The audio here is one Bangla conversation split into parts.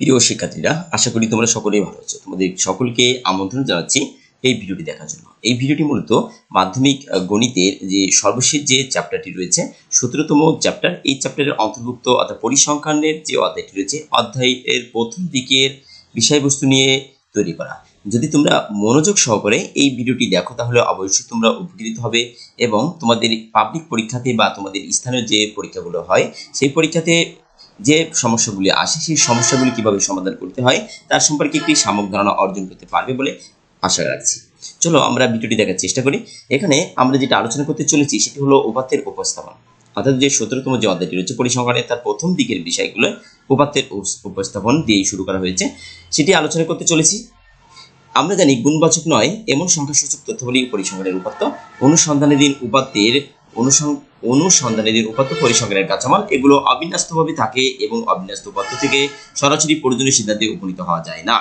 প্রিয় শিক্ষার্থীরা, আশা করি তোমরা সকলেই ভালো আছো। তোমাদের সকলকে আমন্ত্রণ জানাচ্ছি এই ভিডিওটি দেখার জন্য। এই ভিডিওটি মূলত মাধ্যমিক গণিতের যে সর্বশেষ যে চ্যাপ্টারটি রয়েছে, সতেরোতম চ্যাপ্টার। এই চ্যাপ্টারের অন্তর্ভুক্ত অর্থাৎ পরিসংখ্যানের যে অধ্যায়টি রয়েছে, অধ্যায়ের প্রথম দিকের বিষয়বস্তু নিয়ে তৈরি করা। যদি তোমরা মনোযোগ সহকারে এই ভিডিওটি দেখো, তাহলে অবশ্যই তোমরা উপকৃত হবে এবং তোমাদের পাবলিক পরীক্ষাতে বা তোমাদের স্থানীয় যে পরীক্ষাগুলো হয়, সেই পরীক্ষাতে যে সমস্যাগুলি আসে, সেই সমস্যাগুলি কীভাবে সমাধান করতে হয়, তার সম্পর্কে একটি সামগ্রিক ধারণা অর্জন করতে পারবে বলে আশা রাখছি। চলো আমরা ভিডিওটি দেখার চেষ্টা করি। এখানে আমরা যেটা আলোচনা করতে চলেছি, সেটি হলো উপাত্তের উপস্থাপন। অর্থাৎ যে সতেরোতম যে অধ্যায়টি রয়েছে পরিসংখ্যানের তার প্রথম দিকের বিষয়গুলো উপাত্তের উপস্থাপন দিয়েই শুরু করা হয়েছে। সেটি আলোচনা করতে চলেছি। আমরা জানি গুণবাচক নয়, এমন সংখ্যাসূচক তথ্যগুলি পরিসংখ্যানের উপাত্ত। অনুসন্ধানের দিন উপাত্তের অনুসং- অনুসন্ধানের দিন উপাত্ত পরিসংখ্যানের কাঁচামাল, এগুলো অবিন্যস্তভাবে থাকে এবং অবিন্যস্ত উপাত্ত থেকে সরাসরি প্রয়োজনীয় সিদ্ধান্তে উপনীত হওয়া যায় না।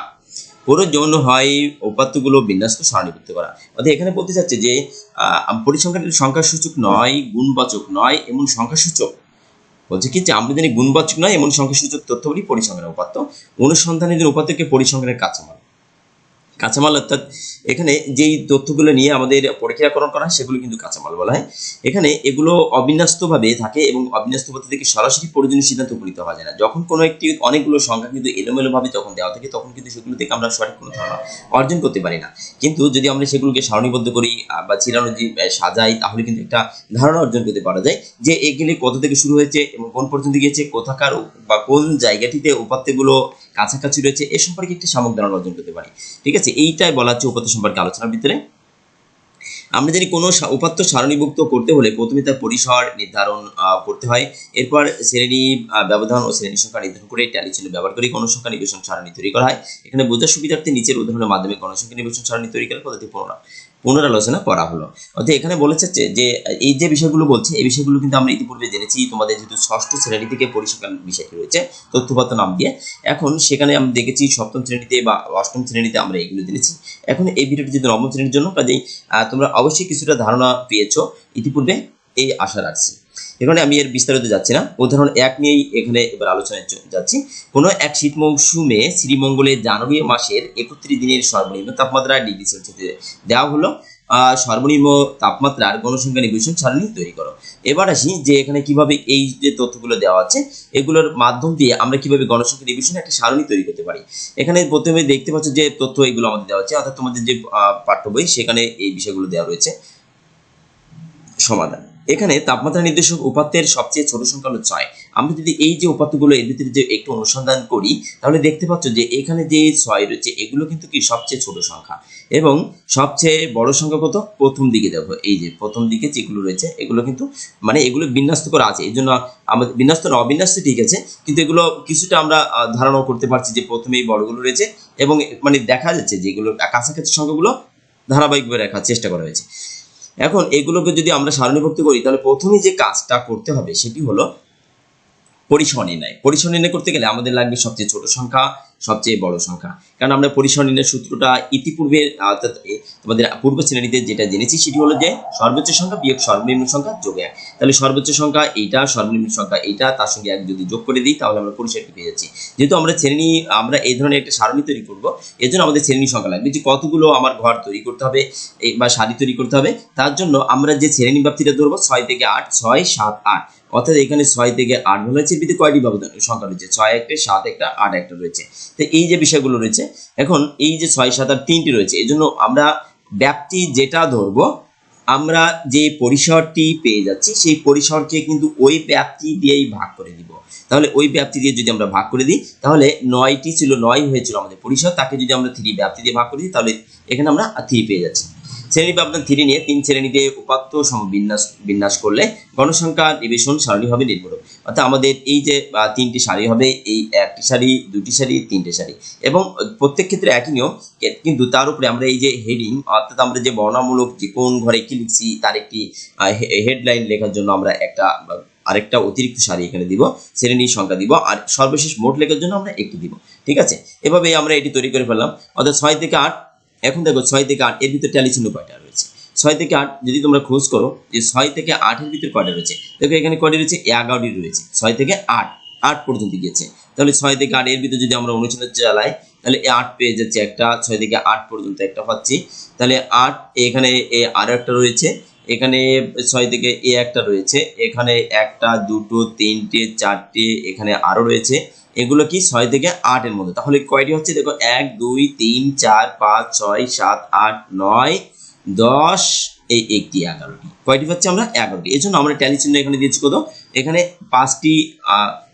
প্রয়োজন হয় উপাত্তগুলো বিন্যস্ত সারণীভুক্ত করা। অর্থাৎ এখানে বলতে চাচ্ছে যে পরিসংখ্যানের সংখ্যাসূচক নয়, গুণবাচক নয়, এমন সংখ্যাসূচক বলছে কি যে আমরা জানি গুণবাচক নয়, এমন সংখ্যাসূচক তথ্যবলী পরিসংখ্যানের উপাত্ত। অনুসন্ধানের উপাত্তকে পরিসংখ্যানের কাঁচামাল। কাঁচামাল, অর্থাৎ এখানে যেই তথ্যগুলো নিয়ে আমাদের প্রক্রিয়াকরণ করা হয়, সেগুলো কিন্তু কাঁচামাল বলা হয়। এখানে এগুলো অবিন্যস্তভাবে থাকে এবং অবিন্যস্ত থেকে সরাসরি প্রয়োজনীয় সিদ্ধান্ত উপনীত হওয়া যায় না। যখন কোনো একটি অনেকগুলো সংখ্যা কিন্তু এলোমেলোভাবে যখন দেওয়া থাকে, তখন কিন্তু সেগুলো থেকে আমরা সঠিক কোনো ধারণা অর্জন করতে পারি না। কিন্তু যদি আমরা সেগুলোকে সারণীবদ্ধ করি বা চিরানুজি সাজাই, তাহলে কিন্তু একটা ধারণা অর্জন করতে পারা যায় যে এগুলি কোথা থেকে শুরু হয়েছে এবং কোন পর্যন্ত গিয়েছে, কোথাকার বা কোন জায়গাটিতে উপাত্তগুলো কাছাকাছি রয়েছে, এ সম্পর্কে একটি সামগ্রিক ধারণা অর্জন করতে পারি। ঠিক আছে? এইটাই বলা হচ্ছে উপাত্ত সম্পর্কে আলোচনার ভিতরে। আমরা জানি কোনো উপাত্ত সারণীভুক্ত করতে হলে প্রথমে তার পরিসর নির্ধারণ করতে হয়। এরপর শ্রেণি ব্যবধান ও শ্রেণি সংখ্যা নির্ধারণ করে ট্যালি চিহ্ন ব্যবহার করে গণসংখ্যা নিবেশন সারণী তৈরি করা হয়। এখানে বোঝার সুবিধার্থে নিচের উদাহরণের মাধ্যমে গণসংখ্যা নিবেশন সারণী তৈরি করার পদ্ধতি পুনরা পুনরালোচনা করা হলো। অর্থাৎ এখানে বলেছে যে- এই যে বিষয়গুলো বলছে, এই বিষয়গুলো কিন্তু আমরা ইতিপূর্বে জেনেছি, তোমাদের যেহেতু ষষ্ঠ শ্রেণি থেকে পরিসংখ্যান বিষয়টি রয়েছে, তথ্যপত্র নাম দিয়ে। এখন সেখানে আমি দেখেছি সপ্তম শ্রেণীতে বা অষ্টম শ্রেণীতে আমরা এইগুলো জেনেছি। এখন এই ভিডিওটি যদি নবম শ্রেণির জন্য, কাজেই তোমরা অবশ্যই কিছুটা ধারণা পেয়েছ। ইতিপূর্বে এই আশা রাখছি। এখানে আমি এর বিস্তারিত যাচ্ছি না। উদাহরণ এক নিয়েই এখানে এবার আলোচনায় যাচ্ছি। কোনো এক শীত মৌসুমে শ্রীমঙ্গলের জানুয়ারি মাসের একত্রিশ দিনের সর্বনিম্ন তাপমাত্রা ডিগ্রি সেলসিয়াসে দেওয়া হলো। সর্বনিম্ন তাপমাত্রার গণসংখ্যা নিবেশন সারণী তৈরি করো। এবার আসি যে এখানে কীভাবে এই যে তথ্যগুলো দেওয়া আছে, এগুলোর মাধ্যম দিয়ে আমরা কীভাবে গণসংখ্যা নিবেশনে একটা সারণী তৈরি করতে পারি। এখানে প্রথমে দেখতে পাচ্ছ যে তথ্য এগুলো আমাদের দেওয়া আছে, অর্থাৎ তোমাদের যে পাঠ্য বই সেখানে এই বিষয়গুলো দেওয়া রয়েছে। সমাধান। এখানে তাপমাত্রা নির্দেশক উপাত্তের সবচেয়ে ছোট সংখ্যা হলো ছয়। আমরা যদি এই যে উপাত্তগুলো এর ভিতরে যে একটু অনুসন্ধান করি, তাহলে দেখতে পাচ্ছ যে এখানে যে ছয় রয়েছে, এগুলো কিন্তু কি সবচেয়ে ছোট সংখ্যা? এবং সবচেয়ে বড় সংখ্যা কত? প্রথম দিকে দেখো, এই যে প্রথম দিকে যেগুলো রয়েছে, এগুলো কিন্তু মানে এগুলো বিন্যস্ত করা আছে। এই জন্য আমাদের বিন্যস্ত না, অবিন্যস্ত ঠিক আছে, কিন্তু এগুলো কিছুটা আমরা ধারণাও করতে পারছি যে প্রথমে এই বড়গুলো রয়েছে এবং মানে দেখা যাচ্ছে যে এগুলো কাছাকাছি সংখ্যাগুলো ধারাবাহিকভাবে রাখার চেষ্টা করা হয়েছে। এখন এগুলোকে যদি আমরা সারণীভুক্ত করি, তাহলে প্রথমে যে কাজটা করতে হবে সেটি হলো পরিসর নির্ণয় পরিসর নির্ণয় করতে গেলে আমাদের লাগবে সবচেয়ে ছোট সংখ্যা সবচেয়ে বড় সংখ্যা। কারণ আমরা পরিসর নির্ণয়ের সূত্রটা ইতিপূর্বে অর্থাৎ তোমাদের পূর্ব শ্রেণীতে যেটা জেনেছি সেটি হলো যে সর্বোচ্চ সংখ্যা বিয়োগ সর্বনিম্ন সংখ্যা যোগ এক। তাহলে সর্বোচ্চ সংখ্যা এইটা, সর্বনিম্ন সংখ্যা এইটা, তার সঙ্গে এক যদি যোগ করে দিই, তাহলে আমরা পরিসরটি পেয়ে যাচ্ছি। যেহেতু আমরা শ্রেণি, আমরা এই ধরনের একটা সারণী তৈরি করব, এর জন্য আমাদের শ্রেণি সংখ্যা লাগবে যে কতগুলো আমার ঘর তৈরি করতে হবে বা সারি তৈরি করতে হবে। তার জন্য আমরা যে শ্রেণি ব্যাপ্তিটা ধরবো, ছয় থেকে আট, ছয়, সাত, আট। অর্থাৎ এখানে ছয় থেকে আট হলে হচ্ছে কয়টি ব্যবধান সংখ্যা রয়েছে? ছয় একটা, সাত একটা, আট একটা রয়েছে। তো এই যে বিষয়গুলো রয়েছে, এখন এই যে ছয় সাত আর তিনটি রয়েছে এই জন্য আমরা ব্যাপ্তি যেটা ধরব, আমরা যে পরিসরটি পেয়ে যাচ্ছি, সেই পরিসরকে কিন্তু ওই ব্যাপ্তি দিয়েই ভাগ করে দিব। তাহলে ওই ব্যাপ্তি দিয়ে যদি আমরা ভাগ করে দিই, তাহলে নয়টি ছিল, নয় হয়েছিল আমাদের পরিসর, তাকে যদি আমরা থ্রি ব্যাপ্তি দিয়ে ভাগ করে দিই, তাহলে এখানে আমরা থ্রি পেয়ে যাচ্ছি। শ্রেণি ব্যবধান থ্রি নিয়ে তিন শ্রেণীতে উপাত্ত সম বিন্যাস করলে গণসংখ্যা নিবেশন সারণী হবে নির্ভর অর্থাৎ আমাদের এই যে তিনটি সারি হবে, এই একটি সারি দুটি সারি তিনটে সারি এবং প্রত্যেক ক্ষেত্রে একই নিয়ম কিন্তু তার উপরে আমরা এই যে হেডিং অর্থাৎ আমরা যে বর্ণামূলক যে কোন ঘরে কি লিখছি, তার একটি হেডলাইন লেখার জন্য আমরা একটা আরেকটা অতিরিক্ত সারি এখানে দিব, শ্রেণির সংখ্যা দিব, আর সর্বশেষ মোট লেখার জন্য আমরা একটি দিব। ঠিক আছে? এভাবে আমরা এটি তৈরি করে ফেললাম। অর্থাৎ ছয় থেকে আট এখন দেখো ছয় থেকে আট, এর ভিতরে ট্যালি চিহ্ন কয়টা রয়েছে? ছয় থেকে আট যদি তোমরা খোঁজ করো, যে ছয় থেকে আটের ভিতরে কয়টা রয়েছে? দেখো এখানে কয়টি রয়েছে? এগারোটি রয়েছে। ছয় থেকে আট আট পর্যন্ত গিয়েছে। তাহলে ছয় থেকে আট এর ভিতরে যদি আমরা অনুশীলন চালাই, তাহলে আট পেয়ে যাচ্ছে একটা, ছয় থেকে আট পর্যন্ত একটা পাচ্ছি। তাহলে আট, এখানে এ আরও একটা রয়েছে, এখানে ছয় থেকে এ একটা রয়েছে, এখানে একটা, দুটো, তিনটে, চারটে, এখানে আরও রয়েছে। এগুলো কি? ছয় থেকে আটের মধ্যে। তাহলে কয়টি হচ্ছে? দেখো, এক, দুই, তিন, চার, পাঁচ, ছয়, সাত, আট, নয়, দশ, এই একটি এগারোটি। কয়টি পাচ্ছি আমরা? এগারোটি। এই জন্য আমরা ট্যালি চিহ্ন এখানে দিয়েছি কত? এখানে পাঁচটি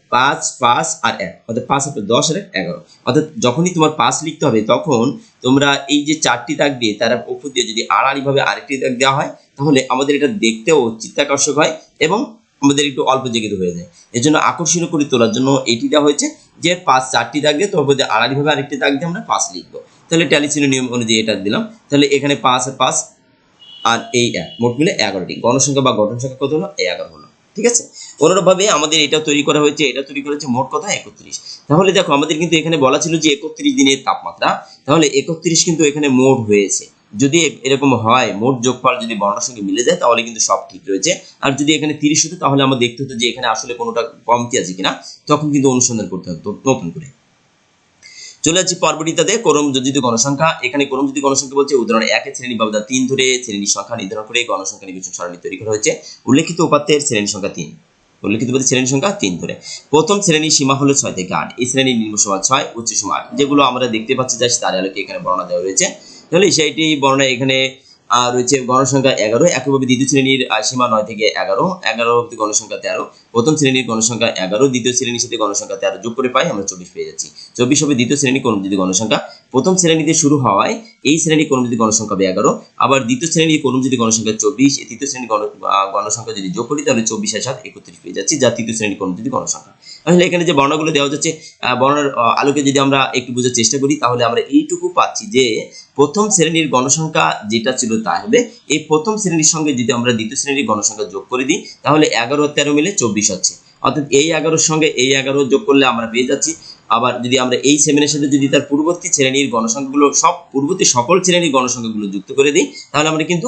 পাঁচ পাঁচ আর এক। অর্থাৎ পাঁচ আর দশ আর এগারো। অর্থাৎ যখনই তোমার পাঁচ লিখতে হবে, তখন তোমরা এই যে চারটি দাগ দিয়ে, তার উপর দিয়ে যদি আড়াআড়িভাবে আরেকটি দাগ দেওয়া হয়, তাহলে আমাদের এটা দেখতেও চিত্তাকর্ষক হয় এবং আমাদের একটু অল্প জেগিত হয়ে যায়। এর জন্য আকর্ষণীয় করে তোলার জন্য এটি দেওয়া হয়েছে যে পাঁচ চারটি দাগ দিয়ে তোর মধ্যে আড়াআড়িভাবে আরেকটি দাগ দিয়ে আমরা পাঁচ লিখব। তাহলে ট্যালি চিহ্ন নিয়ম অনুযায়ী এটা দিলাম। তাহলে এখানে পাঁচ আর পাঁচ আর এই এক, মোট মিলে এগারোটি গণসংখ্যা বা গঠন সংখ্যা কত হলো? এগারো হলো। ঠিক আছে? অনুরূপভাবে আমাদের এটা তৈরি করা হয়েছে এটা তৈরি করা হয়েছে মোট কথা একত্রিশ। তাহলে দেখো, আমাদের কিন্তু এখানে বলা ছিল যে একত্রিশ দিনের তাপমাত্রা। তাহলে একত্রিশ কিন্তু এখানে মোট হয়েছে। যদি এরকম হয়, মোট যোগফল যদি বর্ণার সঙ্গে মিলে যায়, তাহলে কিন্তু সব ঠিক রয়েছে। আর যদি এখানে তিরিশ হতো, তাহলে আমরা দেখতে হতো যে এখানে আসলে কোনোটা কমতি আছে কিনা। তখন কিন্তু অনুসন্ধান করতে হতো নতুন করে। চলে যাচ্ছি পরবর্তীতে করম যদি গণসংখ্যা। এখানে করম যদি গণসংখ্যা বলছে, উদাহরণ একের শ্রেণি বাবদা তিন ধরে শ্রেণির সংখ্যা নির্ধারণ করে গণসংখ্যা নির্বাচন সারণী তৈরি করা হয়েছে। উল্লেখিত উপাত্তের শ্রেণির সংখ্যা তিন। উল্লেখিত উপাত্তের শ্রেণির সংখ্যা তিন ধরে। প্রথম শ্রেণির সীমা হলো ছয় থেকে আট, এই শ্রেণির নিম্ন সীমা ছয় উচ্চ সীমা যেগুলো আমরা দেখতে পাচ্ছি যা তার আলোকে এখানে বর্ণনা দেওয়া রয়েছে। তাহলে সেইটি বর্ণনা এখানে রয়েছে গণসংখ্যা এগারো, একইভাবে দ্বিতীয় শ্রেণির সীমা নয় থেকে এগারো এগারো অব্দি গণসংখ্যা তেরো, প্রথম শ্রেণির গণসংখ্যা এগারো, দ্বিতীয় শ্রেণির সাথে গণসংখ্যা তেরো যোগ করে পাই, আমরা চব্বিশ পেয়ে যাচ্ছি। চব্বিশ হবে দ্বিতীয় শ্রেণি যদি গণসংখ্যা? প্রথম শ্রেণীতে শুরু হওয়ায় এই শ্রেণি যদি গণসংখ্যা হবে এগারো, আবার দ্বিতীয় শ্রেণি যদি গণসংখ্যা চব্বিশ তৃতীয় শ্রেণি গণ গণসংখ্যা যদি যোগ করি, তাহলে চব্বিশ সাত একত্রিশ পেয়ে যাচ্ছি, যা তৃতীয় শ্রেণি যদি গণসংখ্যা। তাহলে এখানে যে বর্ণগুলো দেওয়া আহ, বর্ণার আলোকে যদি আমরা একটু বোঝার চেষ্টা করি তাহলে আমরা এইটুকু পাচ্ছি যে প্রথম শ্রেণির গণসংখ্যা যেটা ছিল তা হবে এই প্রথম শ্রেণির সঙ্গে যদি আমরা দ্বিতীয় শ্রেণির গণসংখ্যা যোগ করে দিই তাহলে এগারো তেরো মিলে চব্বিশ হচ্ছে। অর্থাৎ এই এগারোর সঙ্গে এই এগারো যোগ করলে আমরা পেয়ে যাচ্ছি। আবার যদি আমরা এই সেভেনের সাথে যদি তার পূর্ববর্তী শ্রেণির গণসংখ্যাগুলো সব পূর্ববর্তী সকল শ্রেণির গণসংখ্যাগুলো যুক্ত করে দিই তাহলে আমরা কিন্তু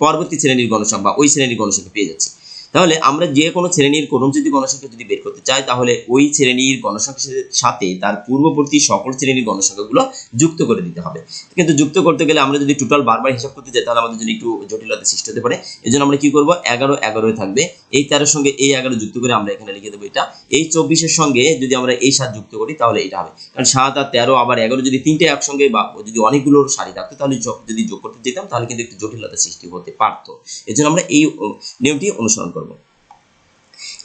পরবর্তী শ্রেণির গণসংখ্যা ওই শ্রেণির গণসংখ্যা পেয়ে যাচ্ছি। তাহলে আমরা যে কোনো শ্রেণির যদি গণসংখ্যা যদি বের করতে চাই, তাহলে ওই শ্রেণির গণসংখ্যার সাথে তার পূর্ববর্তী সকল শ্রেণির গণসংখ্যাগুলো যুক্ত করে দিতে হবে। কিন্তু যুক্ত করতে গেলে আমরা যদি টোটাল বারবার হিসাব করতে যাই, তাহলে আমাদের জন্য একটু জটিলতা সৃষ্টি হতে পারে। এই জন্য আমরা কি করব? এগারো, এগারোয় থাকবে। এই তেরোর সঙ্গে এই এগারো যুক্ত করে আমরা এখানে লিখে দেবো এটা। এই চব্বিশের সঙ্গে যদি আমরা এই সাত যুক্ত করি, তাহলে এটা হবে। কারণ সাত আর তেরো, আবার এগারো যদি তিনটে একসঙ্গে বা যদি অনেকগুলো সারি থাকতো, তাহলে যদি যোগ করতে যেতাম, তাহলে কিন্তু একটু জটিলতা সৃষ্টি হতে পারতো। এই জন্য আমরা এই নিয়মটি অনুসরণ করব।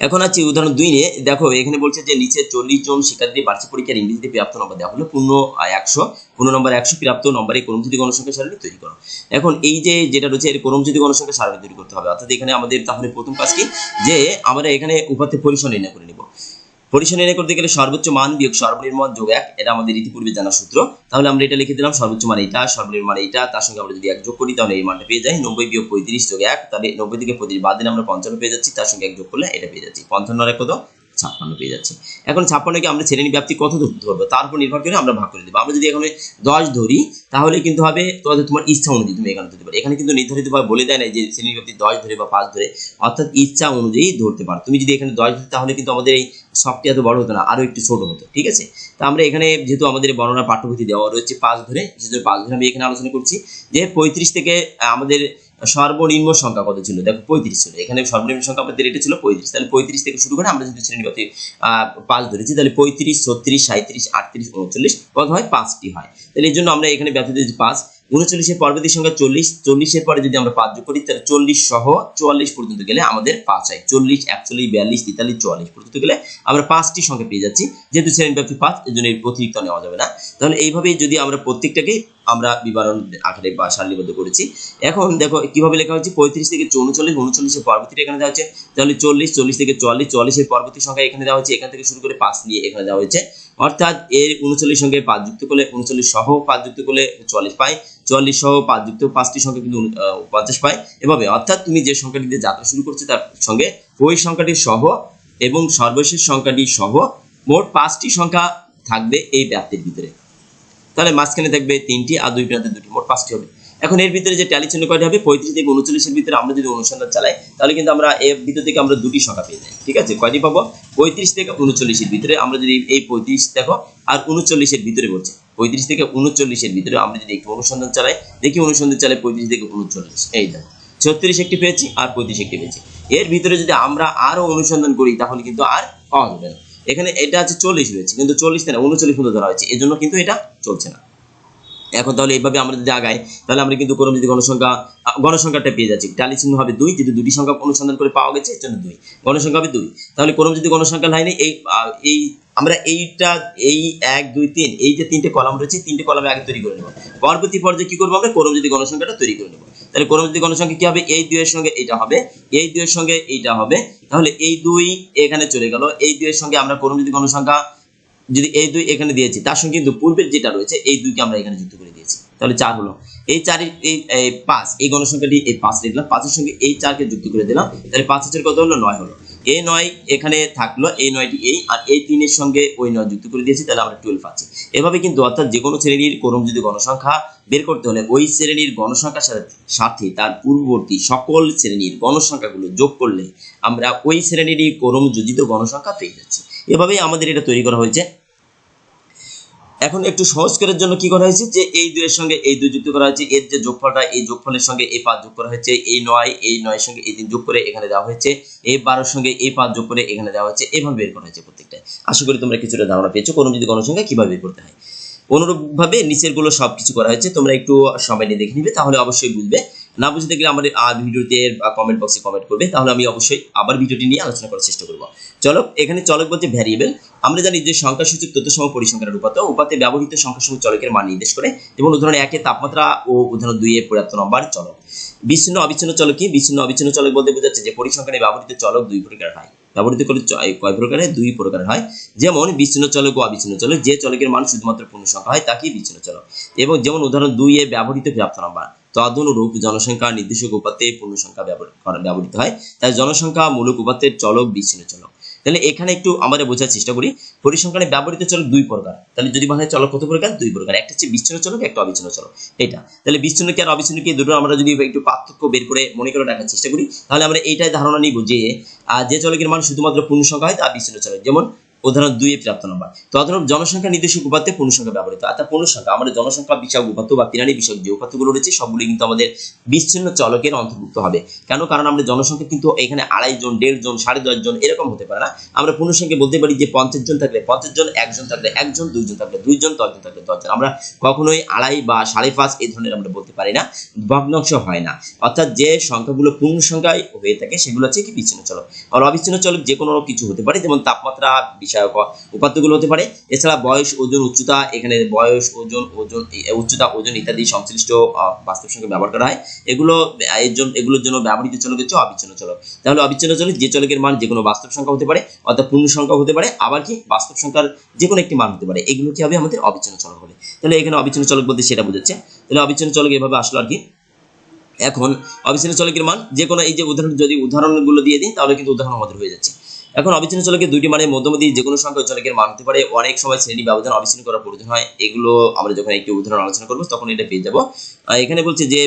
এখন আছে উদাহরণ দুই নিয়ে। দেখো, এখানে বলছে যে নিচে চল্লিশ জন শিক্ষার্থী বার্ষিক পরীক্ষার ইংরেজিতে প্রাপ্ত নম্বর দেওয়া হলো। পূর্ণ একশো। পূর্ণ নম্বর একশো, প্রাপ্ত নম্বরে ক্রমযুতি গণসংখ্যা সারণী তৈরি করো। এখন এই যে যেটা রয়েছে, এর ক্রমযুতি গণসংখ্যা সারণী তৈরি করতে হবে। অর্থাৎ এখানে আমাদের তাহলে প্রথম কাজ কি? যে আমরা এখানে উপাত্তে পরিসর নির্ণয় করে নিব। পরিসর নির্ণয় করতে গেলে সর্বোচ্চ মান বিয়োগ সর্বনিম্ন মান যোগ এক, এটা আমাদের ইতিপূর্বে জানা সূত্র। তাহলে আমরা এটা লিখে দিলাম, সর্বোচ্চ মান এটা সর্বনিম্ন মান এটা তার সঙ্গে আমরা যদি এক যোগ করি, তাহলে এই মানটা পেয়ে যাই নব্বই বিয়োগ পঁয়ত্রিশ যোগ এক, তাহলে নব্বই থেকে পঁয়ত্রিশ বাদ দিলে আমরা পঞ্চান্ন পেয়ে যাচ্ছি, তার সঙ্গে এক যোগ করলে এটা পেয়ে যাচ্ছি। পঞ্চান্ন কত ছাপ্পান্ন পেয়ে যাচ্ছে। এখন ছাপ্পান্নকে আমরা শ্রেণি ব্যাপ্তি কত দূর? ধরবো। তার উপর নির্ভর করে আমরা ভাগ করে দেবো। আমরা যদি এখানে দশ ধরি, তাহলে কিন্তু হবে তোমাদের তোমার ইচ্ছা অনুযায়ী তুমি এখানে ধরতে পারো। এখানে কিন্তু নির্ধারিতভাবে বলে দেয় না যে শ্রেণি ব্যাপ্তি দশ ধরে বা পাঁচ ধরে। অর্থাৎ ইচ্ছা অনুযায়ী ধরতে পারো। তুমি যদি এখানে দশ ধরতে তাহলে কিন্তু আমাদের এই শখটি এত বড় হতো না, আরও একটু ছোট হতো। ঠিক আছে? তা আমরা এখানে যেহেতু আমাদের বর্ণনা পাঠ্যপুঁথি দেওয়া রয়েছে পাঁচ ধরে, সেজন্য পাঁচ ধরে আমি এখানে আলোচনা করছি যে পঁয়ত্রিশ থেকে আমাদের সর্বনিম্ন সংখ্যা কত ছিল? দেখো পঁয়ত্রিশ ছিল। এখানে সর্বনিম্ন সংখ্যা আমাদের এটা ছিল পঁয়ত্রিশ। তাহলে পঁয়ত্রিশ থেকে শুরু করে আমরা যদি শ্রেণীগতি পাঁচ ধরেছি, তাহলে পঁয়ত্রিশ, ছত্রিশ সাঁত্রিশ আটত্রিশ, উনচল্লিশ, কত হয়? পাঁচটি হয়। তাহলে এই জন্য আমরা এখানে ব্যথিত পাঁচ উনচল্লিশের পরবর্তী সংখ্যা চল্লিশ, চল্লিশের পরে যদি আমরা পাঁচ যোগ করি, তাহলে চল্লিশ সহ চুয়াল্লিশ পর্যন্ত গেলে আমাদের পাঁচ হয় চল্লিশ, একচল্লিশ, বিয়াল্লিশ, তেতাল্লিশ, চুয়াল্লিশ পর্যন্ত গেলে আমরা পাঁচটি সংখ্যা পেয়ে যাচ্ছি। যেহেতু শ্রেণি ব্যাপ্তি পাঁচ এই জন্য অতিরিক্ত নেওয়া যাবে না। তাহলে এইভাবেই যদি আমরা প্রত্যেকটাকেই আমরা বিবরণ আকারে বা সারণীবদ্ধ করেছি। এখন দেখো কীভাবে লেখা হচ্ছে পঁয়ত্রিশ থেকে চৌচল্লিশ উনচল্লিশের পরবর্তীটা এখানে দেওয়া হচ্ছে তাহলে চল্লিশ চল্লিশ থেকে চুয়াল্লিশ, চুয়াল্লিশের পরবর্তী সংখ্যা এখানে দেওয়া হচ্ছে এখান থেকে শুরু করে পাঁচ নিয়ে এখানে দেওয়া হয়েছে। অর্থাৎ এর উনচল্লিশ সঙ্গে পাঁচ যুক্ত করলে উনচল্লিশ সহ পাঁচ যুক্ত করলে চুয়াল্লিশ পাই। চুয়াল্লিশ সহ পাঁচ যুক্ত পাঁচটি সংখ্যা কিন্তু পঞ্চাশ পায়। এভাবে, অর্থাৎ তুমি যে সংখ্যাটি দিয়ে যাত্রা শুরু করছ তার সঙ্গে ওই সংখ্যাটি সহ এবং সর্বশেষ সংখ্যাটি সহ মোট পাঁচটি সংখ্যা থাকবে এই ব্যাপ্তির ভিতরে। তাহলে মাঝখানে থাকবে তিনটি আর দুই প্রান্তে দুটি, মোট পাঁচটি হবে। এখন এর ভিতরে যে ট্যালি চিহ্ন কয়টা হবে? পঁয়ত্রিশ থেকে উনচল্লিশের ভিতরে আমরা যদি অনুসন্ধান চালাই, তাহলে কিন্তু আমরা এর ভিতর থেকে আমরা দুটি সংখ্যা পেয়ে যাই। ঠিক আছে? কয়টি পাবো? পঁয়ত্রিশ থেকে উনচল্লিশের ভিতরে আমরা যদি এই পঁয়ত্রিশ দেখো, আর উনচল্লিশের ভিতরে বলছে, পঁয়ত্রিশ থেকে উনচল্লিশের ভিতরে আমরা যদি একটু অনুসন্ধান চালাই, দেখি অনুসন্ধান চালাই পঁয়ত্রিশ থেকে উনচল্লিশ। এই দেখো, ছত্রিশ একটি পেয়েছি, আর পঁয়ত্রিশ একটি পেয়েছি। এর ভিতরে যদি আমরা আরও অনুসন্ধান করি, তাহলে কিন্তু আর পাওয়া যাবে না। এখানে এটা আছে চল্লিশ রয়েছে, কিন্তু চল্লিশ না উনচল্লিশ মতো ধরা হয়েছে, এজন্য কিন্তু এটা চলছে না। এখন তাহলে এইভাবে আমরা যদি আগাই, তাহলে আমরা কিন্তু কোনো যদি গণসংখ্যা গণসংখ্যাটা পেয়ে যাচ্ছি। টালি চিহ্ন হবে দুই, যদি দুটি সংখ্যা অনুসন্ধান করে পাওয়া গেছে, এর জন্য দুই। গণসংখ্যা হবে দুই। তাহলে কোনো যদি গণসংখ্যা লাইনে এই এই, আমরা এইটা, এই এক, দুই, তিন, এই যে তিনটে কলাম রয়েছে, তিনটে কলামে আগে তৈরি করে নেব। পরবর্তী পর্যায়ে কি করব আমরা? কোরম যদি গণসংখ্যাটা তৈরি করে নেব। তাহলে কোরম যদি গণসংখ্যা কি হবে? এই দুইয়ের সঙ্গে এইটা হবে, এই দুইয়ের সঙ্গে এইটা হবে। তাহলে এই দুই এখানে চলে গেল, এই দুইয়ের সঙ্গে আমরা কোরম যদি গণসংখ্যা যদি এই দুই এখানে দিয়েছি, তার সঙ্গে কিন্তু পূর্বের যেটা রয়েছে, এই দুইকে আমরা এখানে যুক্ত করে দিয়েছি। তাহলে চার হলো। এই চারি এই পাঁচ, এই গণসংখ্যাটি এই পাঁচ লিখলাম পাঁচের সঙ্গে এই চারকে যুক্ত করে দিলাম। তাহলে পাঁচ হাজার কত হলো? নয় হলো। এই নয় এখানে থাকল, এই নয়টি এই, আর এই তিনের সঙ্গে ওই নয় যুক্ত করে দিয়েছি, তাহলে আমরা টুয়েলভ পাচ্ছি। এভাবে কিন্তু অর্থাৎ যে কোনো শ্রেণির ক্রম যদি গণসংখ্যা বের করতে হলে, ওই শ্রেণির গণসংখ্যার সাথে সাথে তার পূর্ববর্তী সকল শ্রেণির গণসংখ্যাগুলো যোগ করলে আমরা ওই শ্রেণীরই ক্রম যোজিত গণসংখ্যা পেয়ে যাচ্ছি। এভাবেই আমাদের এটা তৈরি করা হয়েছে। এখন একটু সহজ করার জন্য কি করা হয়েছে? যে এই দুইয়ের সঙ্গে এই দুই যুক্ত করা হয়েছে, এর যে যোগফলটা, এই যোগফলের সঙ্গে এই পাঁচ যোগ করা হয়েছে, এই নয়, এই নয়ের সঙ্গে এই তিন যোগ করে এখানে দেওয়া হয়েছে, এই বারোর সঙ্গে এই পাঁচ যোগ করে এখানে দেওয়া হয়েছে, এভাবে বের করা হয়েছে প্রত্যেকটা আশা করি তোমরা কিছুটা ধারণা পেয়েছ, কোনো যদি গণসংখ্যা কীভাবে বের করতে হয়। অনুরূপভাবে নিচেরগুলো সবকিছু করা হয়েছে, তোমরা একটু সময় নিয়ে দেখে নিবে, তাহলে অবশ্যই বুঝবে না বুঝতে গেলে আমাদের আর ভিডিওতে কমেন্ট বক্সে কমেন্ট করবে, তাহলে আমি অবশ্যই আবার ভিডিওটি নিয়ে আলোচনা করার চেষ্টা করব। চলো, এখানে চলক বলতে ভ্যারিয়েবল আমরা জানি যে সংখ্যাসূচক তথ্যসম পরিসংখ্যানের উপাত্ত উপাত্তে ব্যবহৃত সংখ্যাসমূহ চলকের মান নির্দেশ করে, এবং উদাহরণ একে তাপমাত্রা ও উদাহরণ দুই এর পর্যাপ্ত নম্বর চলক। বিচ্ছিন্ন অবিচ্ছিন্ন চলক কি? বিচ্ছিন্ন অবিচ্ছিন্ন চলক বলতে বোঝাচ্ছে যে পরিসংখ্যানে ব্যবহৃত চলক দুই প্রকার হয়। ব্যবহৃত করে কয় প্রকারে? দুই প্রকার হয়। যেমন, বিচ্ছিন্ন চলক ও অবিচ্ছিন্ন চলক, যে চলকের মান শুধুমাত্র পূর্ণ সংখ্যা হয়, তাকেই বিচ্ছিন্ন চলক। এবং যেমন উদাহরণ দুই এ ব্যবহৃত প্রাপ্ত নম্বর তদনুরূপ জনসংখ্যা নির্দেশক উপাত্তে পূর্ণ সংখ্যা ব্যবহৃত হয়। তাই জনসংখ্যা মূলক উপাত্তের চলক, বিচ্ছিন্ন চলক। তাহলে এখানে একটু আমরা বোঝার চেষ্টা করি। পরিসংখ্যানে ব্যবহৃত চলক দুই প্রকার। তাহলে যদি বলা হয় চলক কত প্রকার? দুই প্রকার। একটা হচ্ছে বিচ্ছিন্ন চলক, একটা অবিচ্ছিন্ন চলক। এটা তাহলে বিচ্ছিন্ন কি আর অবিচ্ছিন্ন কি? দুটো আমরা যদি একটু পার্থক্য বের করে মনে করে রাখার চেষ্টা করি, তাহলে আমরা এইটাই ধারণা নিব যে যে চলকের মান শুধুমাত্র পূর্ণ সংখ্যা হয়, তা বিচ্ছিন্ন চলক। যেমন উদাহরণ দুই প্রাপ্ত নম্বর। তদনুরূপ জনসংখ্যা নির্দেশক উপাত্তে পূর্ণ সংখ্যা ব্যবহৃত। অর্থাৎ পূর্ণ সংখ্যা আমাদের জনসংখ্যা বিষয়ক উপাত্ত বা প্রাণী বিষয়ক যে উপাত্তগুলো রয়েছে সবগুলি কিন্তু আমাদের বিচ্ছিন্ন চলকের অন্তর্ভুক্ত হবে। কেন? কারণ আমরা জনসংখ্যা কিন্তু এখানে আড়াই জন, দেড় জন, সাড়ে দশ জন এরকম হতে পারে না। আমরা পূর্ণ সংখ্যা বলতে পারি যে পঞ্চাশ জন থাকলে পঞ্চাশ জন একজন থাকলে একজন দুইজন থাকলে দুইজন দশজন থাকলে দশজন আমরা কখনোই আড়াই বা সাড়ে পাঁচ এই ধরনের আমরা বলতে পারি না। ভগ্নাংশ হয় না। অর্থাৎ যে সংখ্যাগুলো পূর্ণ সংখ্যায় হয়ে থাকে, সেগুলো হচ্ছে কি বিচ্ছিন্ন চলক। আর অবিচ্ছিন্ন চলক যে কোনো কিছু হতে পারে, যেমন তাপমাত্রা বিষয়ক উপাত্তগুলো হতে পারে। এছাড়া বয়স, ওজন, উচ্চতা, এখানে বয়স, ওজন ওজন উচ্চতা, ওজন ইত্যাদি সংশ্লিষ্ট বাস্তব সংখ্যা ব্যবহার করা হয়। এগুলো, এর জন্য এগুলোর জন্য ব্যবহৃত চলক হচ্ছে অবিচ্ছিন্ন চলক। তাহলে অবিচ্ছিন্ন চলক যে চলকের মান যে কোনো বাস্তব সংখ্যা হতে পারে, অর্থাৎ পূর্ণ সংখ্যা হতে পারে, আবার কি বাস্তব সংখ্যার যে কোনো একটি মান হতে পারে। এগুলো কি হবে আমাদের অবিচ্ছিন্ন চলক হবে। তাহলে এখানে অবিচ্ছিন্ন চলক বলতে সেটা বোঝাচ্ছে। তাহলে অবিচ্ছিন্ন চলক এভাবে আসলো আর কি। এখন অবিচ্ছিন্ন চলকের মান যে কোনো, এই যে উদাহরণ যদি উদাহরণগুলো দিয়ে দিই, তাহলে কিন্তু উদাহরণ আমাদের হয়ে যাচ্ছে। এখন অবিচ্ছিন্ন চলকের দুইটি মানে মধ্যমতি যে কোনো সংখ্যা চলকের মান হতে পারে। অনেক সময় শ্রেণি ব্যবধান অবিচ্ছিন্ন করার প্রয়োজন হয়। এগুলো আমরা যখন একটি উদাহরণ আলোচনা করব, তখন এটা পেয়ে যাব। এখানে বলছে যে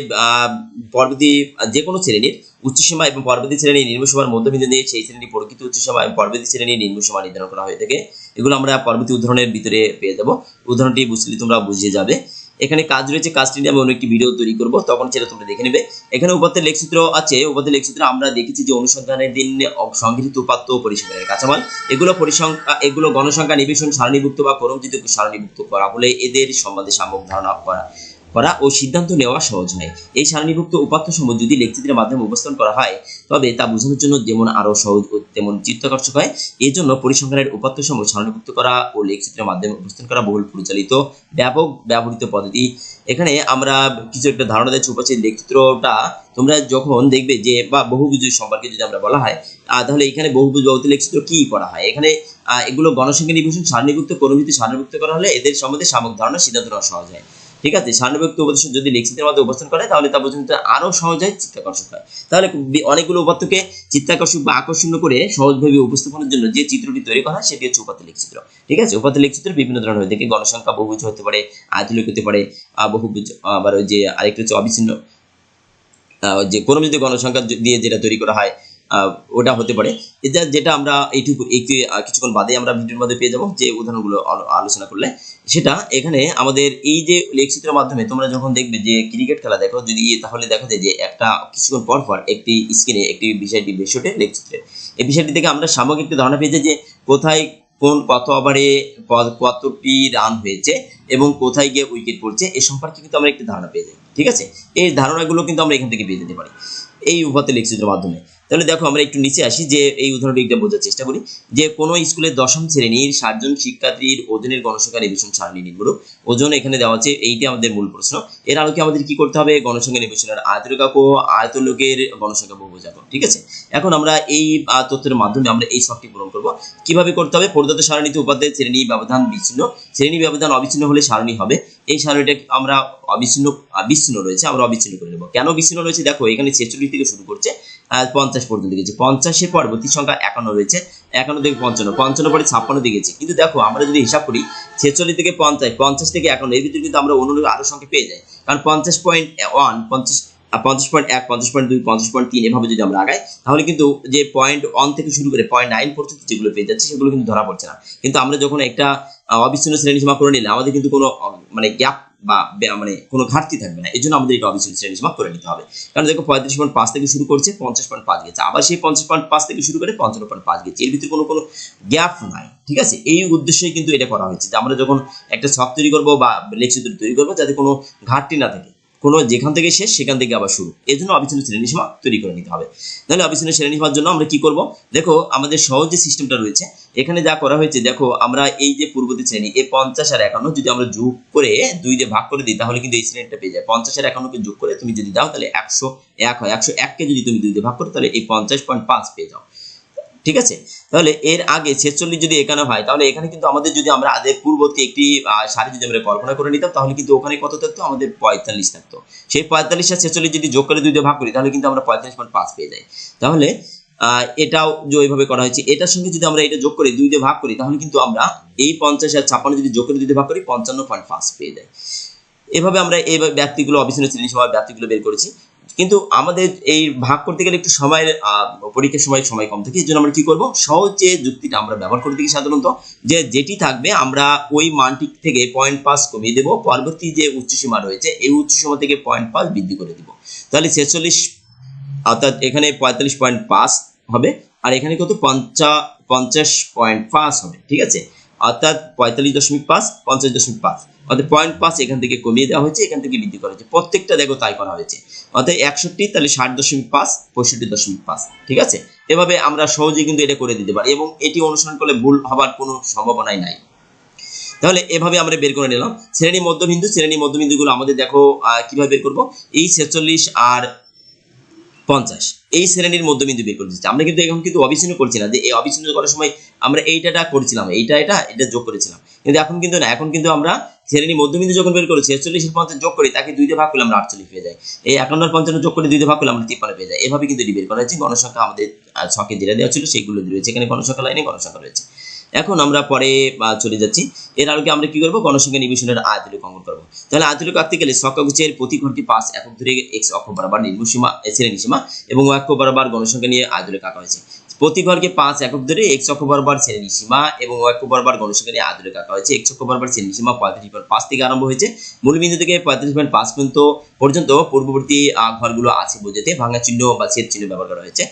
পরবর্তী যে কোনো শ্রেণির উচ্চসীমা এবং পরবর্তী শ্রেণির নিম্নসীমার মধ্যবিন্দু দিয়ে সেই শ্রেণির প্রকৃত উচ্চসীমা এবং পরবর্তী শ্রেণির নিম্নসীমা নির্ধারণ করা হয়ে থাকে। এগুলো আমরা পরবর্তী উদাহরণের ভিতরে পেয়ে যাব। উদাহরণটি বুঝলে তোমরা বুঝিয়ে যাবে। এখানে কাজ রয়েছে, কাজটি নিয়ে আমি অন্য একটি ভিডিও তৈরি করব। তখন সেটা তোমরা দেখে নেবে। এখানে উপাত্তের লেখচিত্র আছে। উপাত্তের লেখচিত্র আমরা দেখেছি যে অনুসন্ধানের দিন সংগৃহীত উপাত্ত পরিসংখ্যানের কাঁচামাল। এগুলো পরিসংখ্যা, এগুলো গণসংখ্যা, নিবেশন, সারণীভুক্ত বা করমজিত সারণীভুক্ত করা হলে এদের সম্বন্ধে সামগ্রিক ধারণা করা করা ও সিদ্ধান্ত নেওয়া সহজ হয়। এই সারণীভুক্ত উপাত্ত সমূহ যদি লেখচিত্রের মাধ্যমে উপস্থাপন করা হয়, তবে তা বোঝানোর জন্য যেমন আরও সহজ তেমন চিত্তাকর্ষক হয় এই জন্য পরিসংখ্যানের উপাত্ত সমূহ সারণীভুক্ত করা ও লেখচিত্রের মাধ্যমে উপস্থাপন করা বহুল পরিচালিত, ব্যাপক, ব্যবহৃত পদ্ধতি। এখানে আমরা কিছু একটা ধারণা দিচ্ছি উপাচ্ছেদ লেখচিত্রটা তোমরা যখন দেখবে যে, বা বহুবুজ সম্পর্কে যদি আমরা বলা হয় তাহলে এখানে বহুবুজ বহুতে লেখচিত্র কি করা হয়? এখানে এগুলো গণসংখ্যা নিবেশন সারণীভুক্ত করমিত সারণীভুক্ত করা হলে এদের সম্বন্ধে সামগ্রিক ধারণা সিদ্ধান্ত নেওয়া সহজ হয়। ঠিক আছে সারণীভুক্ত উপদেশ যদি লেখচিত্রের মধ্যে উপস্থান করে, তাহলে তা পর্যন্ত আরও সহজ হয় চিত্তাকর্ষক হয়। তাহলে অনেকগুলো উপাত্তকে চিত্তাকর্ষক বা আকর্ষণীয় করে সহজভাবে উপস্থাপনের জন্য যে চিত্রটি তৈরি করা হয়, সেটি হচ্ছে উপাত্ত লেখচিত্র। ঠিক আছে? উপাত্ত লেখচিত্র বিভিন্ন ধরনের হয়ে থাকে। গণসংখ্যা বহুভুজ হতে পারে, আয়তলিক হতে পারে বহুভুজ আবার ওই যে আরেকটা হচ্ছে অবিচ্ছিন্ন। যে কোনো যদি গণসংখ্যা দিয়ে যেটা তৈরি করা হয় ওটা হতে পারে। এটা যেটা আমরা এইটুকু একটু কিছুক্ষণ বাদে আমরা ভিডিওর মধ্যে পেয়ে যাব যে উদাহরণগুলো আলোচনা করলে। সেটা এখানে আমাদের এই যে লেখচিত্রের মাধ্যমে তোমরা যখন দেখবে যে ক্রিকেট খেলা দেখো, যদি তাহলে দেখা যায় যে একটা কিছুক্ষণ পর পর একটি স্ক্রিনে একটি বিষয়টি ভেসে ওঠে লেখচিত্রে। এই বিষয়টি থেকে আমরা সামগ্রিক ধারণা পেয়ে যে কোথায় কোন কত ওভারে কতটি রান হয়েছে এবং কোথায় গিয়ে উইকেট পড়ছে, এ সম্পর্কে কিন্তু আমরা একটি ধারণা পেয়ে যাই। ঠিক আছে? এই ধারণাগুলো কিন্তু আমরা এখান থেকে পেয়ে যেতে পারি। এই উপাত্ত লেখচিত্রের মাধ্যমে। তাহলে দেখো আমরা একটু নিচে আসি যে এই উদাহরণটি একটা বোঝার চেষ্টা করি যে কোনো স্কুলের দশম শ্রেণির ষাটজন শিক্ষার্থীর ওজনের গণসংখ্যা নিবেশন সারণী নির্ভর ওজন এখানে দেওয়া আছে, এইটি আমাদের মূল প্রশ্ন। এর আলোকে আমাদের কি করতে হবে? গণসংখ্যা নিবেশনের ও আয়তলোকের গণসংখ্যা বোঝাবো, ঠিক আছে? এখন আমরা এই তথ্যের মাধ্যমে আমরা এই সবটি পূরণ করব। কীভাবে করতে হবে? প্রদত্ত সারণীতে উপাত্তের শ্রেণি ব্যবধান বিচ্ছিন্ন। শ্রেণি ব্যবধান অবিচ্ছিন্ন হলে সারণী হবে। এই সারণীটা আমরা অবিচ্ছিন্ন বিচ্ছিন্ন রয়েছে, আমরা অবিচ্ছিন্ন করে নেব। কেন বিচ্ছিন্ন রয়েছে? দেখো, এখানে ছেচল্লিশ থেকে শুরু করছে। পঞ্চাশ পর্যন্ত গেছে পঞ্চাশের পরবর্তী সংখ্যা একান্ন রয়েছে। একান্ন থেকে পঞ্চান্ন পঞ্চান্ন পরে ছাপ্পান্ন দিয়ে গেছে। কিন্তু দেখো, আমরা যদি হিসাব করি, ছেচল্লিশ থেকে পঞ্চাশ পঞ্চাশ থেকে একান্ন, এর ভিতরে কিন্তু আমরা অনুরূপ আরও সংখ্যা পেয়ে যাই। কারণ পঞ্চাশ পয়েন্ট ওয়ান পঞ্চাশ পঞ্চাশ পয়েন্ট এক, পঞ্চাশ পয়েন্ট দুই, পঞ্চাশ পয়েন্ট তিন এভাবে যদি আমরা আগাই, তাহলে কিন্তু যে পয়েন্ট ওয়ান থেকে শুরু করে পয়েন্ট নাইন পর্যন্ত যেগুলো পেয়ে যাচ্ছে, সেগুলো কিন্তু ধরা পড়ছে না। কিন্তু আমরা যখন একটা আহ, শ্রেণি সীমা করে নিলে আমাদের কিন্তু কোনো মানে গ্যাপ বা মানে কোনো ঘাটতি থাকবে না। এই জন্য আমাদের এটা অবিচ্ছিন্ন শ্রেণি সীমা করে নিতে হবে। কারণ দেখো পঁয়ত্রিশ পয়েন্ট পাঁচ থেকে শুরু করছে পঞ্চাশ পয়েন্ট পাঁচ গেছে। আবার সেই পঞ্চাশ পয়েন্ট পাঁচ থেকে শুরু করে পঞ্চান্ন পয়েন্ট পাঁচ গেছে। এর ভিতরে কোনো কোনো গ্যাপ নাই ঠিক আছে? এই উদ্দেশ্যেই কিন্তু এটা করা হয়েছে যে আমরা যখন একটা ছক তৈরি করব বা লেখচিত্র তৈরি করব যাতে কোনো ঘাটতি না থাকে। কোনো যেখান থেকে শেষ, সেখান থেকে আবার শুরু। এর জন্য অবিচ্ছিন্ন শ্রেণীসীমা তৈরি করে নিতে হবে। তাহলে অবিচ্ছিন্ন শ্রেণীসীমার জন্য আমরা কি করব? দেখো, আমাদের সহজ যে সিস্টেমটা রয়েছে, এখানে যা করা হয়েছে, দেখো, আমরা এই যে পূর্ববর্তী শ্রেণি, এই পঞ্চাশ আর একান্ন যদি আমরা যোগ করে দুই দিয়ে ভাগ করে দিই, তাহলে কিন্তু এই শ্রেণীটা পেয়ে যায়। পঞ্চাশ আর একান্নকে যোগ করে তুমি যদি দাও, তাহলে একশো এক হয়। একশো এককে যদি তুমি দুই দিয়ে ভাগ করো, তাহলে এই পঞ্চাশ পয়েন্ট পাঁচ পেয়ে যাও। ঠিক আছে? তাহলে এর আগে ছেচল্লিশ যদি এখানে হয়, তাহলে এখানে কিন্তু আমাদের যদি আমরা আদের পূর্ববর্তী একটি সারি যদি আমরা কল্পনা করে নিতাম, তাহলে কিন্তু ওখানে কত থাকতো? আমাদের পঁয়তাল্লিশ থাকতো। সেই পঁয়তাল্লিশ আর ছেচল্লিশ যদি যোগ করে দুই ভাগ করি, তাহলে কিন্তু আমরা পঁয়তাল্লিশ পয়েন্ট পাঁচ পেয়ে যাই। তাহলে এটাও যে ওইভাবে করা হয়েছে, এটার সঙ্গে যদি আমরা এটা যোগ করি দুই দিয়ে ভাগ করি, তাহলে কিন্তু আমরা এই পঞ্চাশ আর ছাপ্পান্ন যদি যোগ করে দুই ভাগ করি, পঞ্চান্ন পয়েন্ট পাঁচ পেয়ে যাই। এভাবে আমরা এই ব্যক্তিগুলো, অবিচ্ছিন্ন শ্রেণি সবার ব্যক্তিগুলো বের করেছি। কিন্তু আমাদের এই ভাগ করতে গেলে একটু সময়ের পরীক্ষার সময় সময় কম থাকে, এই জন্য আমরা কি করব? সহজ যে যুক্তিটা আমরা ব্যবহার করে থাকি সাধারণত যে যেটি থাকবে আমরা ওই মানটি থেকে পয়েন্ট পাস কমিয়ে দেব, পরবর্তী যে উচ্চসীমা রয়েছে এই উচ্চসীমা থেকে পয়েন্ট পাস বৃদ্ধি করে দিব। তাহলে ছেচল্লিশ, অর্থাৎ এখানে পঁয়তাল্লিশ পয়েন্ট পাঁচ হবে, আর এখানে কত? পঞ্চা, পঞ্চাশ পয়েন্ট পাঁচ হবে, ঠিক আছে? অর্থাৎ পঁয়তাল্লিশ দশমিক পাঁচ, পঞ্চাশ দশমিক পাঁচ। অর্থাৎ পয়েন্ট পাঁচ এখান থেকে কমিয়ে দেওয়া হয়েছে, এখান থেকে বৃদ্ধি করা হয়েছে। প্রত্যেকটা দেখো তাই করা হয়েছে। অর্থাৎ একষট্টি, তাহলে ষাট দশমিক পাঁচ, পঁয়ষট্টি দশমিক পাঁচ, ঠিক আছে? এভাবে আমরা সহজে কিন্তু এটা করে দিতে পারি এবং এটি অনুসরণ করলে ভুল হবার কোনো সম্ভাবনাই নাই। তাহলে এভাবে আমরা বের করে নিলাম। শ্রেণি মধ্যবিন্দু, শ্রেণি মধ্যবিন্দুগুলো আমাদের দেখো কীভাবে বের করব? এই ছেচল্লিশ আর পঞ্চাশ। এই শ্রেণির মধ্যবিন্দু বের করে দিচ্ছি আমরা কিন্তু এখন কিন্তু অবিচ্ছিন্ন করছি না যে এই অবিচ্ছিন্ন করার সময় আমরা এইটাটা করছিলাম, এইটা, এটা এটা যোগ করেছিলাম। কিন্তু এখন কিন্তু না, এখন কিন্তু আমরা শ্রেণি মধ্যবিন্দু যখন বের করেছি ছেচল্লিশের পঞ্চাশ যোগ করি, তাকে দুই দিয়ে ভাগ করলে আমরা আটচল্লিশ পেয়ে যাই। এই একান্ন পঞ্চান্ন যোগ করে দুই দিয়ে ভাগ করলে আমরা তিপ্পান্ন পেয়ে যাই। এভাবে কিন্তু এটি বের করা হয়েছে। গণসংখ্যা আমাদের ছকে যেটা দেওয়া ছিল, সেগুলো রয়েছে। এখানে গণসংখ্যা লাইনে গণসংখ্যা রয়েছে। এখন আমরা পরে চলে যাচ্ছি। এর আলোকে আমরা কি করব? গণসংখ্যা নিবেশনের আয়তলিক অঙ্কন করব। তাহলে আয়তলিক আঁকতে গেলে সকাগুচের প্রতি ঘরটি পাঁচ একক ধরে এক্স অক্ষ বরাবর নির্ভসীমা শ্রেণি সীমা এবং অক্ষ বরাবর গণসংখ্যা নিয়ে আয়তলিক আঁকা হয়েছে। প্রতি ঘরকে পাঁচ একক ধরে এক্স অক্ষ বরাবর শ্রেণি সীমা এবং অক্ষ বরাবর গণসংখ্যা নিয়ে আয়তলিক আঁকা হয়েছে। এক্স অক্ষ বরাবর শ্রেণি সীমা পঁয়ত্রিশ পয়েন্ট পাঁচ থেকে আরম্ভ হয়েছে। মূলবিন্দু থেকে পঁয়ত্রিশ পয়েন্ট পাঁচ পর্যন্ত পর্যন্ত পূর্ববর্তী ঘরগুলো আছে বোঝাতে ভাঙা চিহ্ন বা ছেদ চিহ্ন ব্যবহার করা হয়েছে।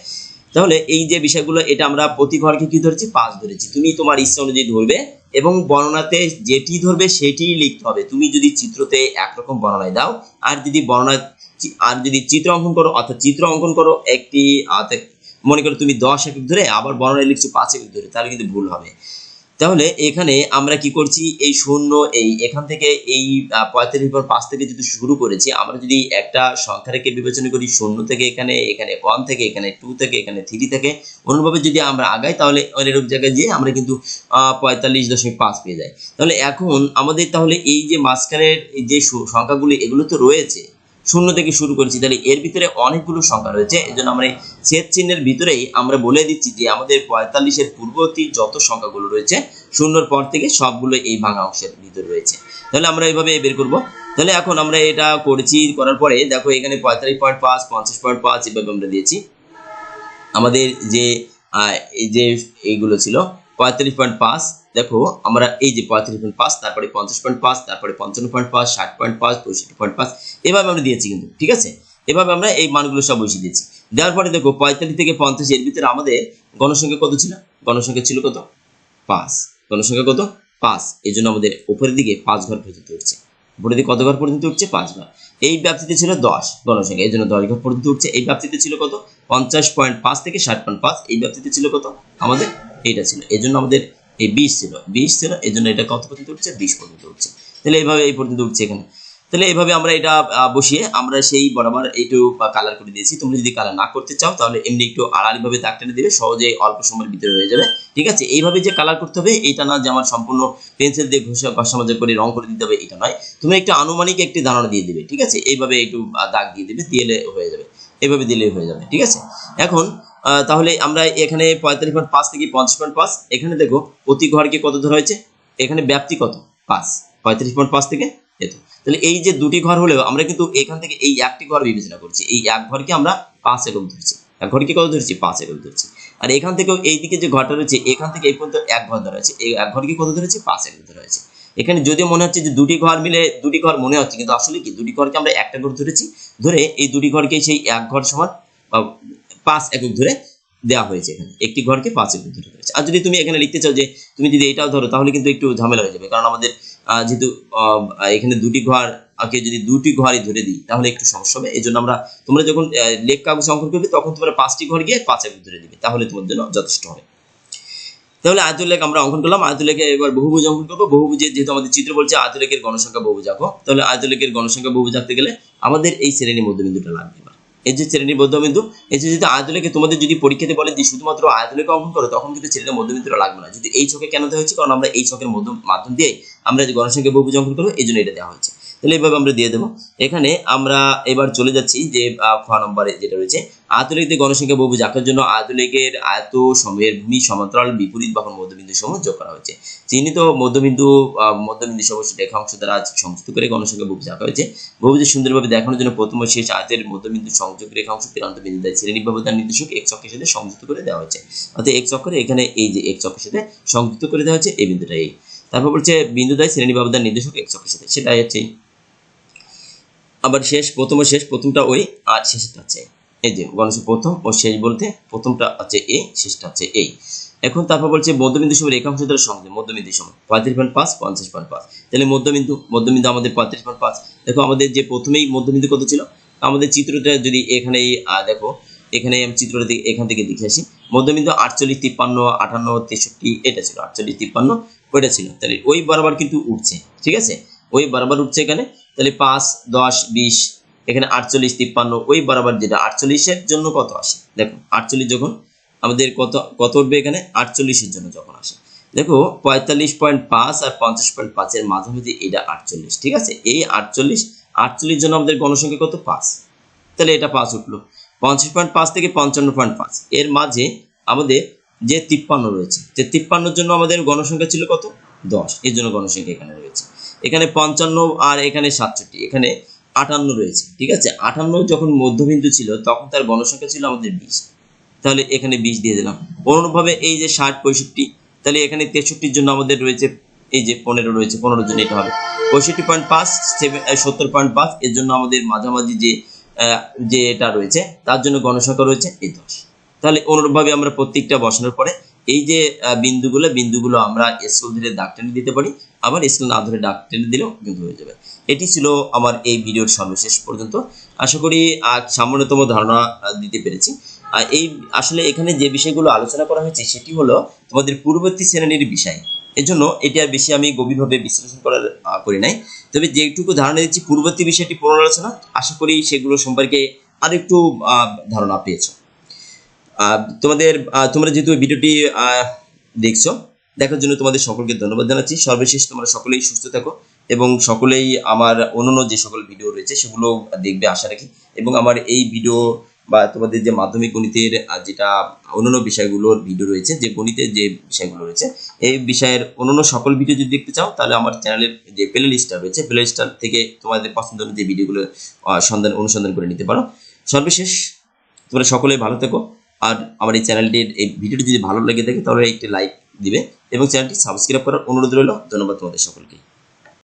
তাহলে এই যে বিষয়গুলো, এটা আমরা প্রতি ঘরকে কি ধরেছি? পাঁচ ধরেছি। তুমি তোমার ইচ্ছা অনুযায়ী ধরবে এবং বর্ণনাতে যেটি ধরবে সেটিই লিখতে হবে। তুমি যদি চিত্রতে একরকম বর্ণনায় দাও, আর যদি বর্ণনা আর যদি চিত্র অঙ্কন করো, অর্থাৎ চিত্র অঙ্কন করো একটি মনে করো তুমি দশ একক ধরে আবার বর্ণনায় লিখছো পাঁচ একক ধরে, তাহলে কিন্তু ভুল হবে। তাহলে এখানে আমরা কি করছি? এই শূন্য, এই এখান থেকে এই পঁয়তাল্লিশ পর পাঁচ থেকে যদি শুরু করেছি, আমরা যদি একটা সংখ্যা রেখে বিবেচনা করি, শূন্য থেকে এখানে এখানে ওয়ান থেকে, এখানে টু থেকে, এখানে থ্রি থেকে, অন্যভাবে যদি আমরা আগাই, তাহলে এরকম জায়গায় গিয়ে আমরা কিন্তু পঁয়তাল্লিশ দশমিক পাঁচ পেয়ে যাই। তাহলে এখন আমাদের তাহলে এই যে মাঝখানের যে সংখ্যাগুলি, এগুলো তো রয়েছে। শূন্য থেকে শুরু করেছি। তাহলে এর ভিতরে অনেকগুলো সংখ্যা রয়েছে। এই জন্য আমরা ছেদ চিহ্নের ভিতরেই আমরা বলে দিচ্ছি যে আমাদের পঁয়তাল্লিশের পূর্ববর্তী যত সংখ্যাগুলো রয়েছে, শূন্যর পর থেকে সবগুলো এই ভাঙা অংশের ভিতরে রয়েছে। তাহলে আমরা এইভাবে বের করব। তাহলে এখন আমরা এটা করেছি, করার পরে দেখো এখানে পঁয়তাল্লিশ পয়েন্ট পাঁচ, পঞ্চাশ পয়েন্ট পাঁচ, এভাবে আমরা দিয়েছি। আমাদের যে এই যে এইগুলো ছিল পঁয়তাল্লিশ পয়েন্ট পাঁচ। দেখো, আমরা এই যে পঁয়তাল্লিশ পয়েন্ট পাঁচ, তারপরে পঞ্চাশ পয়েন্ট পাঁচ, তারপরে পঞ্চান্ন পয়েন্ট পাঁচ, ষাট পয়েন্ট পাঁচ, পঁয়ষট্টি পয়েন্ট পাঁচ, এভাবে আমরা দিয়েছি কিন্তু, ঠিক আছে? এভাবে আমরা এই মানগুলো সব বসিয়ে দিয়েছি। দেওয়ার পরে দেখো, পঁয়তাল্লিশ থেকে পঞ্চাশ, এর ভিতরে আমাদের গণসংখ্যা কত ছিল? গণসংখ্যা ছিল কত? পাঁচ। গণসংখ্যা কত? পাঁচ। এই জন্য আমাদের উপরের দিকে পাঁচ ঘর পর্যন্ত উঠছে। উপরের দিকে কত ঘর পর্যন্ত উঠছে? পাঁচ ঘর। এই ব্যাপ্তিতে ছিল দশ গণসংখ্যা, এই জন্য দশ ঘর পর্যন্ত উঠছে। এই ব্যাপ্তিতে ছিল কত? পঞ্চাশ পয়েন্ট পাঁচ থেকে ষাট পয়েন্ট পাঁচ, এই ব্যাপ্তিতে ছিল কত? আমাদের এইটা ছিল। এই জন্য আমাদের এই বিশ ছিল। বিশ ছিল এই জন্য এটা কত পর্যন্ত উঠছে? বিশ পর্যন্ত উঠছে। তাহলে এইভাবে এই পর্যন্ত উঠছে এখানে। তাহলে এইভাবে আমরা এটা বসিয়ে আমরা সেই বরাবর একটু কালার করে দিয়েছি। তোমরা যদি কালার না করতে চাও, তাহলে এমনি একটু আড়াআড়িভাবে দাগ টেনে দিবে সহজে অল্প সময়ের ভিতরে হয়ে যাবে। ঠিক আছে? এইভাবে যে কালার করতে হবে এটা না যে আমার সম্পূর্ণ পেন্সিল দিয়ে ঘষে ঘষা মাজা করে রং করে দিতে হবে, এটা নয়। তুমি একটু আনুমানিক একটি ধারণা দিয়ে দিবে, ঠিক আছে? এইভাবে একটু দাগ দিয়ে দিবে দিলে হয়ে যাবে। এইভাবে দিলেই হয়ে যাবে, ঠিক আছে? এখন তাহলে আমরা এখানে পঁয়তাল্লিশ পয়েন্ট পাঁচ থেকে পঞ্চাশ পয়েন্ট পাঁচ। এখানে দেখো, প্রতি ঘরকে কত ধরা হয়েছে? এখানে ব্যাপ্তি কত? পাঁচ। পঁয়ত্রিশ পয়েন্ট পাঁচ থেকে এত। তাহলে এই যে দুটি ঘর হলেও আমরা কিন্তু এখান থেকে এই একটি ঘর বিবেচনা করছি। এই এক ঘরকে আমরা পাঁচ একক ধরছি। এক ঘরকে কত ধরছি? পাঁচ একক ধরছি। আর এখান থেকেও এই দিকে যে ঘরটা রয়েছে, এখান থেকে এই পর্যন্ত এক ঘর ধরা হয়েছে। এই এক ঘরকে কত ধরেছে? পাঁচ একক ধরা হয়েছে। এখানে যদিও মনে হচ্ছে যে দুটি ঘর মিলে দুটি ঘর মনে হচ্ছে, কিন্তু আসলে কি? দুটি ঘরকে আমরা একটা ঘর ধরেছি। ধরে এই দুটি ঘরকে সেই এক ঘর সমান পাঁচ একক ধরে দেওয়া হয়েছে এখানে। একটি ঘরকে পাঁচ একক ধরে ধরেছে আর যদি তুমি এখানে লিখতে চাও যে তুমি যদি এটাও ধরো, তাহলে কিন্তু একটু ঝামেলা হয়ে যাবে। কারণ আমাদের যেহেতু এখানে দুটি ঘর আগে যদি দুটি ঘরই ধরে দিই, তাহলে একটু সমস্যা হবে। এই জন্য আমরা, তোমরা যখন লেখ কাগজ অঙ্কন করবে, তখন তোমরা পাঁচটি ঘর গিয়ে পাঁচ একক ধরে দিবে। তাহলে তোমার জন্য যথেষ্ট হবে। তাহলে আয়তুল লেখ আমরা অঙ্কন করলাম। আয়তুল লেখে এবার বহুভুজ অঙ্কন করব। বহুভুজের যেহেতু আমাদের চিত্র বলছে আয়তুল লেখের গণসংখ্যা বহুভুজ আঁকো। তাহলে আয়তুল লেখের গণসংখ্যা বহুভুজ আঁকতে গেলে আমাদের এই শ্রেণির মধ্যবিন্দুটা লাগবে। এই যে শ্রেণির মধ্যবিন্দু, এই যে যদি আয়তুল লেখে তোমাদের যদি পরীক্ষাতে বলে যে শুধুমাত্র আয়তুল লেখে অঙ্কন করো, তখন কিন্তু ছেলেটা মধ্যবিন্দুটা লাগবে না। যদি এই ছকে কেন দেওয়া হয়েছে? কারণ আমরা এই ছকের মধ্য মাধ্যম দিয়ে আমরা যে গণসংখ্যা বহুভুজ অঙ্কন করব, এই জন্য এটা দেওয়া হয়েছে। তাহলে এইভাবে আমরা দিয়ে দেবো। এখানে আমরা এবার চলে যাচ্ছি যে খ নম্বরে যেটা রয়েছে। দিয়ে গণসংখ্যা বহু আঁকার জন্য আয়তলেখের আয়ত সময়ের ভূমি, সমান্তরাল, বিপরীত বাহুর মধ্যবিন্দু সমূহ যোগ করা হয়েছে। চিহ্নিত মধ্যবিন্দু মধ্যবিন্দু সমস্ত রেখাংশ দ্বারা সংযুক্ত করে গণসংখ্যা বহু আঁকা হয়েছে। বহুভুজ সুন্দরভাবে দেখানোর জন্য প্রথম ও শেষ আয়তের মধ্যবিন্দু সংযোগ রেখাংশ, প্রান্ত বিন্দু দ্বারা শ্রেণি ব্যবধান নির্দেশক এক চক্রের সাথে সংযুক্ত করে দেওয়া হয়েছে। অর্থাৎ এক চক্রে এখানে এই যে এক চক্রের সাথে সংযুক্ত করে দেওয়া হয়েছে, এই বিন্দুটা এই তারপর বলছে বিন্দু দ্বারা শ্রেণি ব্যবধান নির্দেশক এক চক্রের সাথে, সেটাই হচ্ছে। আবার শেষ, প্রথম ও শেষ, প্রথমটা ওই, আর শেষটা হচ্ছে এই। যে গণেশ প্রথম ও শেষ বলতে প্রথমটা হচ্ছে এ, শেষটা হচ্ছে এই। এখন তারপর বলছে মধ্যবিন্দু সময় রেখাংশ দ্বারা সংযোগ মধ্যবিন্দু সময়। পঁয়ত্রিশ পয়েন্ট পাঁচ, পঞ্চাশ পয়েন্ট পাঁচ। তাহলে মধ্যবিন্দু মধ্যবিন্দু আমাদের পঁয়ত্রিশ পয়েন্ট পাঁচ। দেখো আমাদের যে প্রথমেই মধ্যবিন্দু কত ছিল? আমাদের চিত্রটা যদি এখানে দেখো, এখানে আমি চিত্রটা এখান থেকে দেখে আসি। মধ্যবিন্দু আটচল্লিশ, তিপ্পান্ন, আটান্ন, তেষট্টি, এটা ছিল আটচল্লিশ, তিপ্পান্ন, ওইটা ছিল। তাহলে ওই বরাবর কিন্তু উঠছে, ঠিক আছে? ওই বরাবর উঠছে এখানে। তাহলে পাঁচ, দশ, বিশ, এখানে আটচল্লিশ, তিপ্পান্ন, ওই বরাবর যেটা আটচল্লিশের জন্য কত আসে? দেখো, আটচল্লিশ যখন আমাদের কত কত উঠবে এখানে? আটচল্লিশের জন্য যখন আসে। দেখো, পঁয়তাল্লিশ পয়েন্ট পাঁচ আর পঞ্চাশ পয়েন্ট পাঁচের মাঝামাঝি এটা আটচল্লিশ, ঠিক আছে? এই আটচল্লিশ আটচল্লিশ জন্য আমাদের গণসংখ্যা কত? পাঁচ। তাহলে এটা পাঁচ উঠল। পঞ্চাশ পয়েন্ট পাঁচ থেকে পঞ্চান্ন পয়েন্ট পাঁচ, এর মাঝে আমাদের যে তিপ্পান্ন রয়েছে, যে তিপ্পান্নর জন্য আমাদের গণসংখ্যা ছিল কত? দশ, এর জন্য গণসংখ্যা এখানে রয়েছে। এখানে পঞ্চান্ন আর এখানে সাতষট্টি, এখানে আটান্ন রয়েছে, ঠিক আছে? আটান্ন যখন মধ্যবিন্দু ছিল, তখন তার গণসংখ্যা ছিল আমাদের বিশ। তাহলে এখানে বিশ দিয়ে দিলাম। অনুরূপভাবে এই যে ষাট, পঁয়ষট্টি, তাহলে এখানে তেষট্টির জন্য আমাদের রয়েছে, এই যে পনেরো রয়েছে, পনেরোর জন্য এটা হবে। পঁয়ষট্টি পয়েন্ট পাঁচ সত্তর পয়েন্ট পাঁচ, এর জন্য আমাদের মাঝামাঝি যে যে এটা রয়েছে, তার জন্য গণসংখ্যা রয়েছে এই দশ। তাহলে অনুরূপভাবে আমরা প্রত্যেকটা বসানোর পরে এই যে বিন্দুগুলো বিন্দুগুলো আমরা স্কেল ধরে দাগ টেনে দিতে পারি। আবার স্কেল না ধরে ডাক টেনে দিলেও কিন্তু হয়ে যাবে। এটি ছিল আমার এই ভিডিওর সর্বশেষ পর্যন্ত। আশা করি আজ সামান্যতম ধারণা দিতে পেরেছি। আর এই আসলে এখানে যে বিষয়গুলো আলোচনা করা হয়েছে সেটি হলো তোমাদের পূর্ববর্তী শ্রেণির বিষয়। এর জন্য এটি আর বেশি আমি গভীরভাবে বিশ্লেষণ করার করি নাই। তবে যেটুকু ধারণা দিচ্ছি পূর্ববর্তী বিষয়টি পুনরালোচনা। আশা করি সেগুলো সম্পর্কে আরেকটু আহ, ধারণা পেয়েছ। তোমাদের তোমরা যেহেতু ভিডিওটি দেখছ দেখার জন্য তোমাদের সকলকে ধন্যবাদ জানাচ্ছি। সর্বশেষ তোমরা সকলেই সুস্থ থাকো এবং সকলেই আমার অন্যান্য যে সকল ভিডিও রয়েছে সেগুলো দেখবে আশা রাখি। এবং আমার এই ভিডিও বা তোমাদের যে মাধ্যমিক গণিতের যেটা অন্যান্য বিষয়গুলোর ভিডিও রয়েছে, যে গণিতের যে বিষয়গুলো রয়েছে, এই বিষয়ের অন্যান্য সকল ভিডিও যদি দেখতে চাও, তাহলে আমার চ্যানেলের যে প্লে লিস্টটা রয়েছে প্লে লিস্টটা থেকে তোমাদের পছন্দের যে ভিডিওগুলো সন্ধান, অনুসন্ধান করে নিতে পারো। সর্বশেষ তোমরা সকলে ভালো থেকো। আর আমার এই চ্যানেলটির এই ভিডিওটি যদি ভালো লেগে থাকে, তাহলে একটি লাইক দিবে এবং চ্যানেলটি সাবস্ক্রাইব করার অনুরোধ রইল। ধন্যবাদ তোমাদের সকলকে।